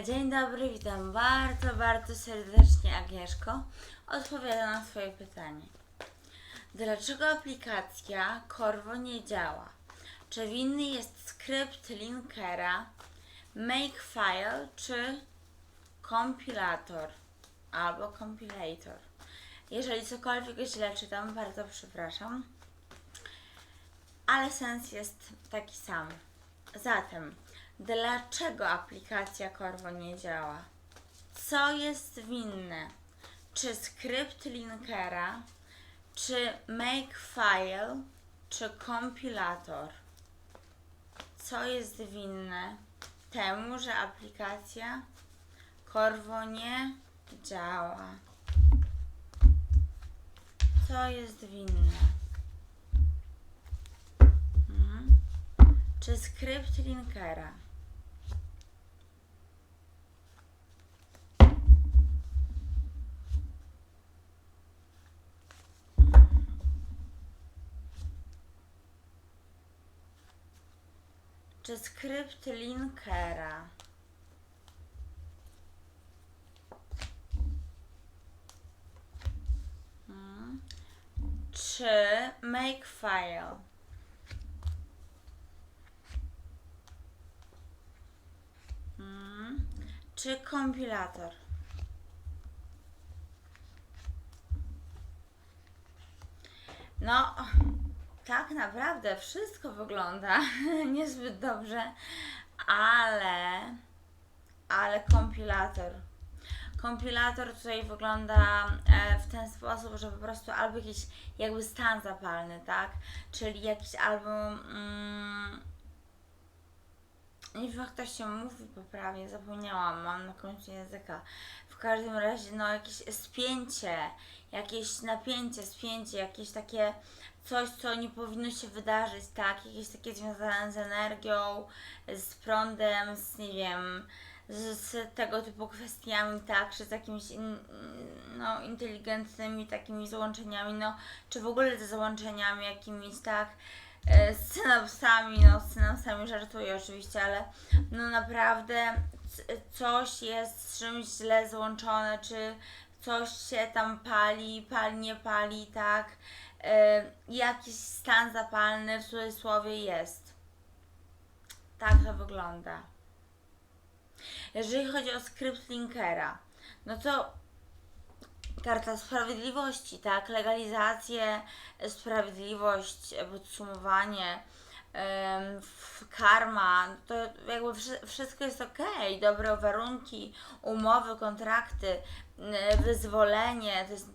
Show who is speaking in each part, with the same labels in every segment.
Speaker 1: Dzień dobry, witam bardzo, bardzo serdecznie Agnieszko. Odpowiadam na Twoje pytanie. Dlaczego aplikacja Corvo nie działa? Czy winny jest skrypt linkera, makefile czy kompilator albo compilator? Jeżeli cokolwiek źle czytam, bardzo przepraszam, ale sens jest taki sam. Zatem, dlaczego aplikacja Corvo nie działa? Co jest winne? Czy skrypt linkera, czy makefile, czy kompilator? Co jest winne temu, że aplikacja Corvo nie działa? Co jest winne? Mhm. Czy skrypt linkera? Czy skrypt linkera? Mhm. Czy makefile? Mm. Czy kompilator? No, tak naprawdę wszystko wygląda niezbyt dobrze, ale, ale kompilator. Kompilator tutaj wygląda e, w ten sposób, że po prostu albo jakiś jakby stan zapalny, tak? Czyli jakiś album. Mm, to się mówi poprawnie, zapomniałam, mam na końcu języka. W każdym razie, no jakieś spięcie, jakieś napięcie, spięcie, jakieś takie coś, co nie powinno się wydarzyć, tak? Jakieś takie związane z energią, z prądem, z nie wiem, z, z tego typu kwestiami, tak? Czy z jakimiś in, no, inteligentnymi takimi załączeniami, no, czy w ogóle ze załączeniami jakimiś, tak? E, z synapsami, no z synapsami żartuję oczywiście, ale no naprawdę coś jest z czymś źle złączone, czy coś się tam pali, pali, nie pali, tak? E, jakiś stan zapalny w cudzysłowie jest. Tak to wygląda. Jeżeli chodzi o skrypt linkera, no to Karta Sprawiedliwości, tak? Legalizację, sprawiedliwość, podsumowanie, karma, to jakby wszy- wszystko jest ok, dobre warunki, umowy, kontrakty, wyzwolenie, to jest,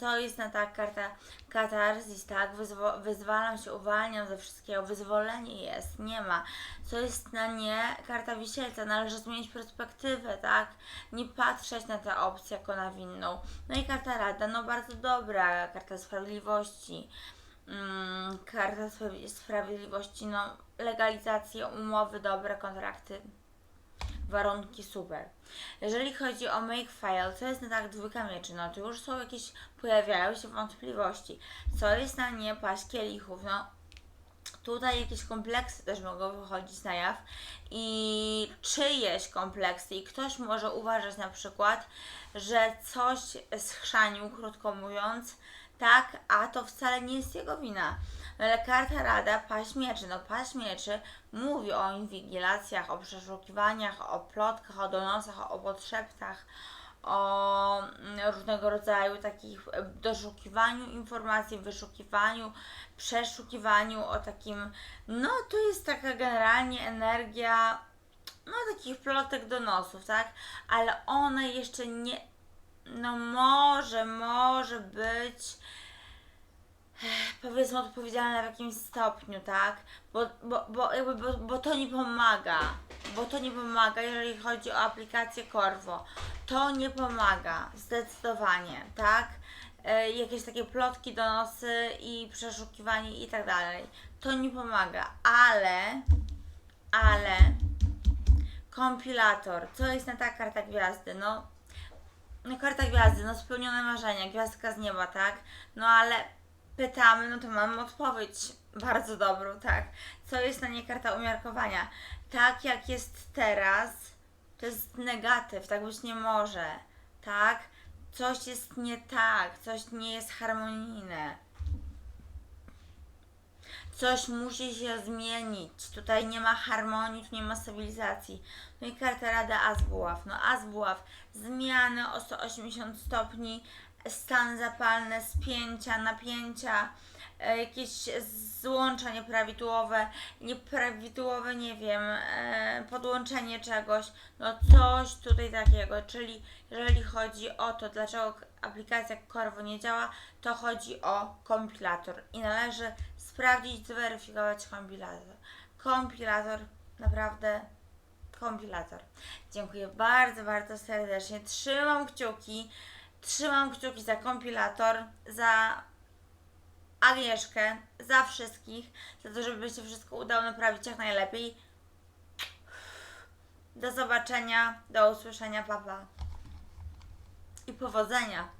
Speaker 1: to jest, na tak karta katarzis, tak? Wyzwo- wyzwalam się, uwalniam ze wszystkiego, wyzwolenie jest, nie ma. Co jest na nie? Karta wisielca, należy zmienić perspektywę, tak? Nie patrzeć na tę opcję jako na winną. No i karta rada, no bardzo dobra, karta sprawiedliwości, mm, karta Spra- sprawiedliwości, no legalizacje, umowy, dobre kontrakty, warunki super. Jeżeli chodzi o makefile, co jest na tak dwójka mieczy, no to już są jakieś, pojawiają się wątpliwości. Co jest na nie paść kielichów, no tutaj jakieś kompleksy też mogą wychodzić na jaw. I czyjeś kompleksy? I ktoś może uważać na przykład, że coś schrzanił, krótko mówiąc, tak, a to wcale nie jest jego wina. No ale karta rada, paść mieczy, no paść mieczy mówi o inwigilacjach, o przeszukiwaniach, o plotkach, o donosach, o podszeptach, o mm, różnego rodzaju takich e, doszukiwaniu informacji, wyszukiwaniu, przeszukiwaniu, o takim, no to jest taka generalnie energia, no takich plotek donosów, tak? Ale one jeszcze nie, no może, może być powiedzmy odpowiedzialne w jakimś stopniu, tak? Bo, bo, bo, jakby, bo, bo to nie pomaga. Bo to nie pomaga, jeżeli chodzi o aplikację Corvo. To nie pomaga, zdecydowanie, tak? E, jakieś takie plotki, donosy i przeszukiwanie i tak dalej. To nie pomaga, ale, ale kompilator, co jest na ta karta gwiazdy? No karta gwiazdy, no spełnione marzenia, gwiazdka z nieba, tak? No ale pytamy, no to mamy odpowiedź bardzo dobrą, tak? Co jest na niej karta umiarkowania? Tak jak jest teraz, To jest negatyw, tak być nie może, tak? Coś jest nie tak, coś nie jest harmonijne. Coś musi się zmienić. Tutaj nie ma harmonii, tu nie ma stabilizacji. No i karta Rada Azbuław. No Azbuław, zmiany o 180 stopni, stan zapalny, spięcia, napięcia, jakieś złącza nieprawidłowe, nieprawidłowe, nie wiem, e, podłączenie czegoś, no coś tutaj takiego, czyli jeżeli chodzi o to, dlaczego aplikacja Corvo nie działa, to chodzi o kompilator i należy sprawdzić, zweryfikować kompilator. Kompilator, naprawdę kompilator. Dziękuję bardzo, bardzo serdecznie. Trzymam kciuki, trzymam kciuki za kompilator, za Agnieszkę, za wszystkich, za to, żeby się wszystko udało naprawić jak najlepiej. Do zobaczenia, do usłyszenia, papa. I powodzenia.